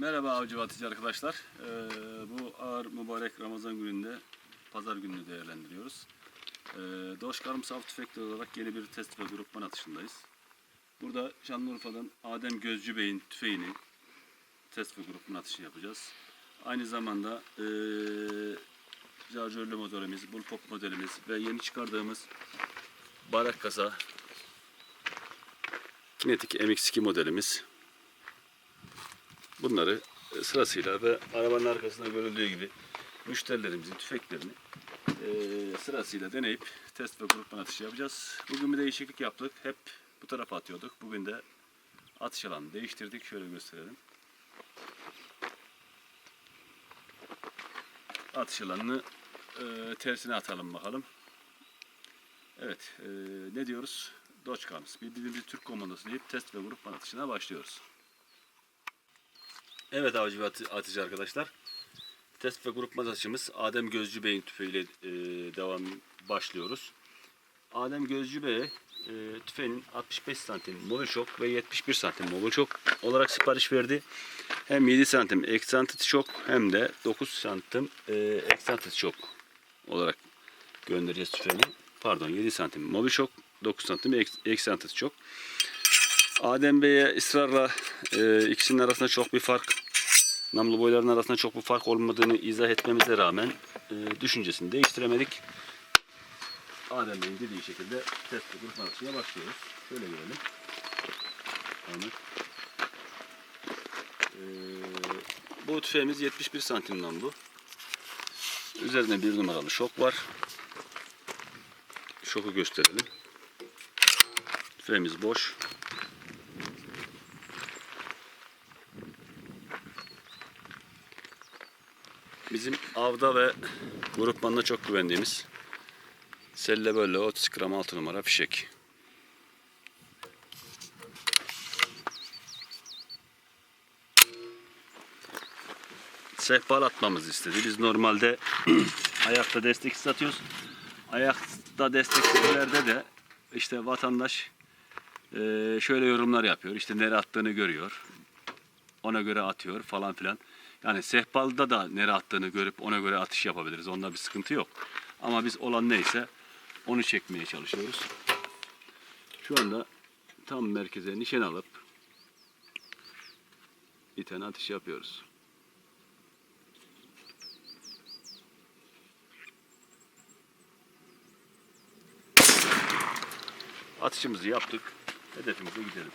Merhaba avcı ve atıcı arkadaşlar. Ee, bu ağır mübarek Ramazan gününde pazar gününü değerlendiriyoruz. Ee, Doğuş Karımsı Av Tüfekleri olarak yeni bir test ve grupman atışındayız. Burada Şanlıurfa'dan Adem Gözcü Bey'in tüfeğini test ve grupman atışı yapacağız. Aynı zamanda ee, şarjörlü modelimiz, bullpop modelimiz ve yeni çıkardığımız barak kasa kinetik MX2 modelimiz Bunları e, sırasıyla ve arabanın arkasında görüldüğü gibi müşterilerimizin tüfeklerini e, sırasıyla deneyip test ve grupman atışı yapacağız. Bugün bir değişiklik yaptık. Hep bu tarafa atıyorduk. Bugün de atış alanını değiştirdik. Şöyle gösterelim. Atış alanını e, tersine atalım bakalım. Evet, e, ne diyoruz? Doçkans, bildiğimiz Türk komandosu deyip test ve grupman atışına başlıyoruz. Evet avcı ve atı- atıcı arkadaşlar. Test ve grup atışımız Adem Gözcü Bey'in tüfeğiyle e, devam başlıyoruz. Adem Gözcü Bey'e e, tüfeğinin 65 santim mobil şok ve 71 santim mobil şok olarak sipariş verdi. Hem 7 santim eksantrit şok hem de 9 santim e, eksantrit şok olarak göndereceğiz tüfeğini. Pardon 7 santim mobil şok 9 santim eks- eksantrit şok. Adem Bey'e ısrarla e, ikisinin arasında çok bir fark, namlu boyların arasında çok bir fark olmadığını izah etmemize rağmen e, düşüncesini değiştiremedik. Adem Bey'in dediği şekilde test grup anlatışına başlıyoruz. Şöyle görelim. Ahmet. E, bu tüfeğimiz 71 santim namlu. Üzerinde bir numaralı şok var. Şoku gösterelim. Tüfeğimiz boş. Bizim avda ve grupmanda çok güvendiğimiz Selle böyle 30 gram 6 numara fişek. Sehpal atmamızı istedi. Biz normalde ayakta destek satıyoruz. Ayakta desteklerde de işte vatandaş şöyle yorumlar yapıyor. İşte nereye attığını görüyor. Ona göre atıyor falan filan. Yani sehpalda da nereye attığını görüp ona göre atış yapabiliriz. Onda bir sıkıntı yok. Ama biz olan neyse onu çekmeye çalışıyoruz. Şu anda tam merkeze nişan alıp bir tane atış yapıyoruz. Atışımızı yaptık. Hedefimize gidelim.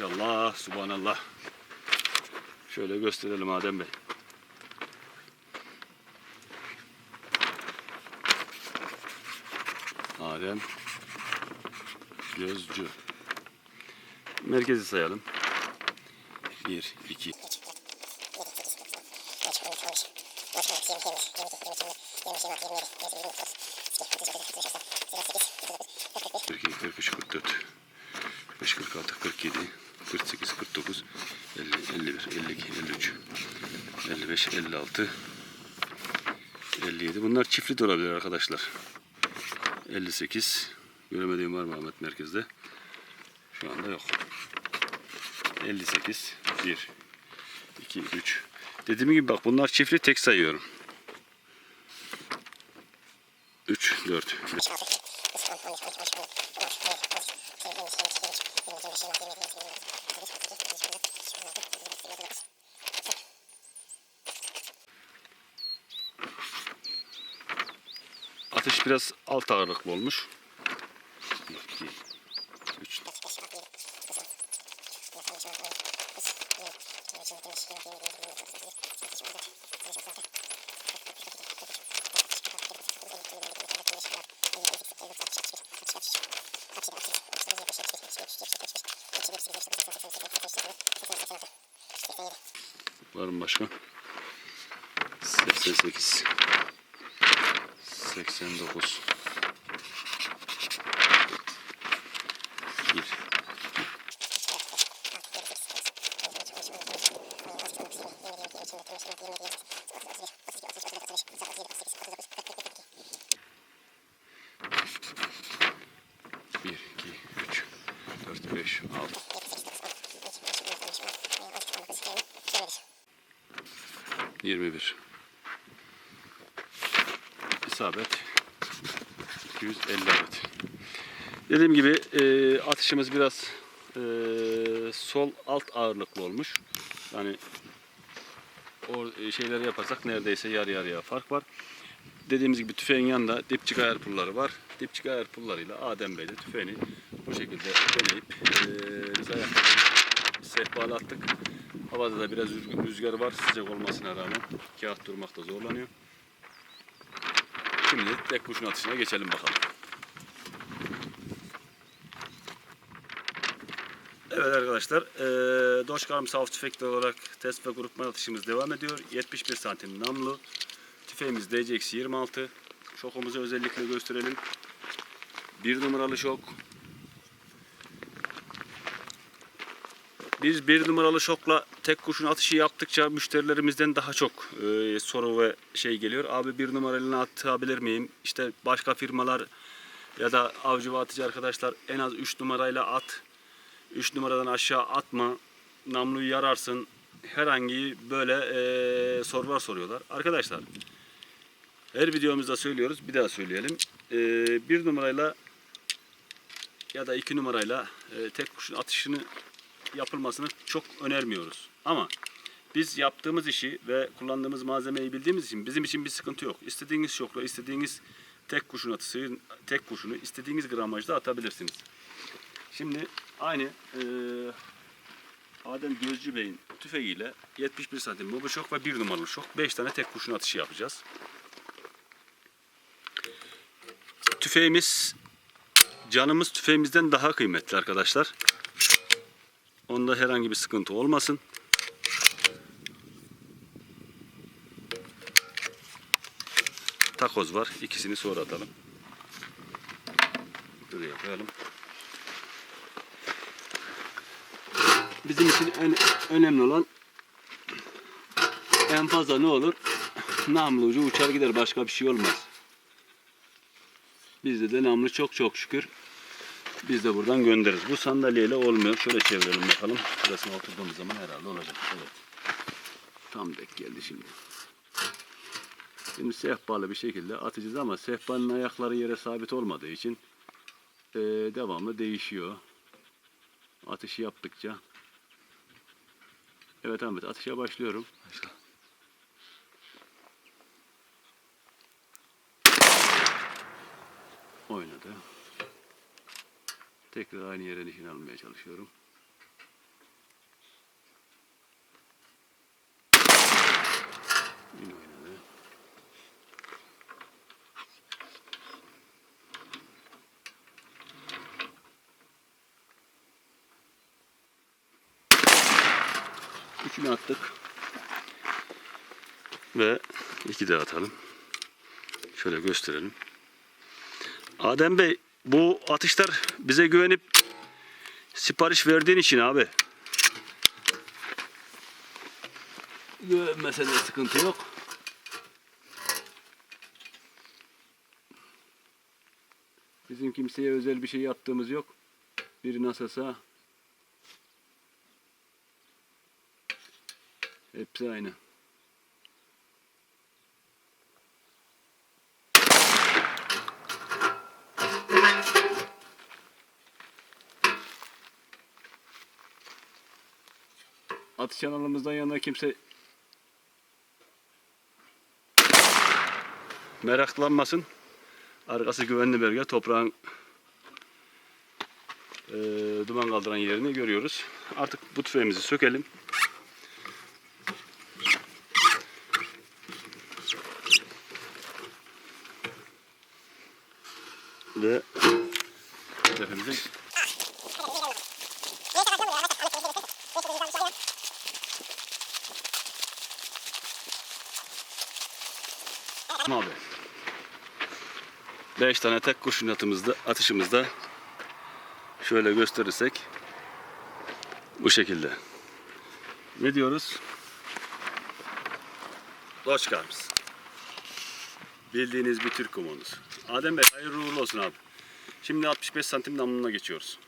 Maşallah, subhanallah. Şöyle gösterelim Adem Bey. Adem Gözcü. Merkezi sayalım. 1, 2, 42, 43, 44, 45, 46, 47, 48, 49, 50, 51, 52, 53, 55, 56, 57. Bunlar çiftli de olabilir arkadaşlar. 58. Göremediğim var mı Ahmet merkezde? Şu anda yok. 58. 1, 2, 3. Dediğim gibi bak bunlar çiftli tek sayıyorum. 3, 4, Atış biraz alt ağırlıklı olmuş. 1, 2, 3, Var mı başka? 88 89 5, 6. Yirmi bir. İsabet. 250 adet. Dediğim gibi e, atışımız biraz e, sol alt ağırlıklı olmuş. Yani o e, şeyleri yaparsak neredeyse yarı yarıya fark var. Dediğimiz gibi tüfeğin yanında dipçik ayar pulları var. Dipçik ayar pullarıyla Adem Bey de tüfeğini bu şekilde deneyip e, biz sehpalattık. Havada da biraz rüzg- rüzgar var sıcak olmasına rağmen kağıt durmakta zorlanıyor. Şimdi tek kurşun atışına geçelim bakalım. Evet arkadaşlar, eee Doşkarm Saf tüfekli olarak test ve grupman atışımız devam ediyor. 71 santim namlu. Tüfeğimiz DCX 26. Şokumuzu özellikle gösterelim. Bir numaralı şok. Biz bir numaralı şokla tek kurşun atışı yaptıkça müşterilerimizden daha çok eee, soru ve şey geliyor. Abi bir numarayla atabilir miyim? İşte başka firmalar ya da avcı ve atıcı arkadaşlar en az 3 numarayla at. 3 numaradan aşağı atma, namluyu yararsın. Herhangi böyle eee, sorular soruyorlar. Arkadaşlar her videomuzda söylüyoruz, bir daha söyleyelim. Eee, bir numarayla ya da iki numarayla eee, tek kurşun atışını yapılmasını çok önermiyoruz. Ama biz yaptığımız işi ve kullandığımız malzemeyi bildiğimiz için bizim için bir sıkıntı yok. İstediğiniz şokla, istediğiniz tek kurşun atışı, tek kurşunu istediğiniz gramajda atabilirsiniz. Şimdi aynı eee Adem Gözcü Bey'in tüfeğiyle 71 santim mobil şok ve 1 numaralı şok 5 tane tek kurşun atışı yapacağız. Tüfeğimiz canımız tüfeğimizden daha kıymetli arkadaşlar. Onda herhangi bir sıkıntı olmasın. Takoz var. İkisini sonra atalım. Buraya koyalım. Bizim için en önemli olan en fazla ne olur? Namlu ucu uçar gider. Başka bir şey olmaz. Bizde de namlu çok çok şükür. Biz de buradan göndeririz. Bu sandalyeyle olmuyor. Şöyle çevirelim bakalım. Burasına oturduğumuz zaman herhalde olacak. Evet. Tam denk geldi şimdi. Şimdi sehpalı bir şekilde atacağız ama sehpanın ayakları yere sabit olmadığı için eee, devamlı değişiyor. Atışı yaptıkça. Evet Ahmet atışa başlıyorum. Başla. Oynadı. Tekrar aynı yere nişan almaya çalışıyorum. Yine oynadı. Üçünü attık. Ve iki de atalım. Şöyle gösterelim. Adem Bey bu atışlar bize güvenip sipariş verdiğin için abi. Güvenmese de sıkıntı yok. Bizim kimseye özel bir şey yaptığımız yok. Biri nasılsa hepsi aynı. Atış alanımızdan yana kimse meraklanmasın. Arkası güvenli bölge. Toprağın eee, duman kaldıran yerini görüyoruz. Artık bu tüfeğimizi sökelim. Ve hedefimize Abi. 5 tane tek kurşun atımızda, atışımızda şöyle gösterirsek bu şekilde. Ne diyoruz? Loç Karms. Bildiğiniz bir Türk komandosu. Adem Bey hayırlı uğurlu olsun abi. Şimdi 65 santim namluna geçiyoruz.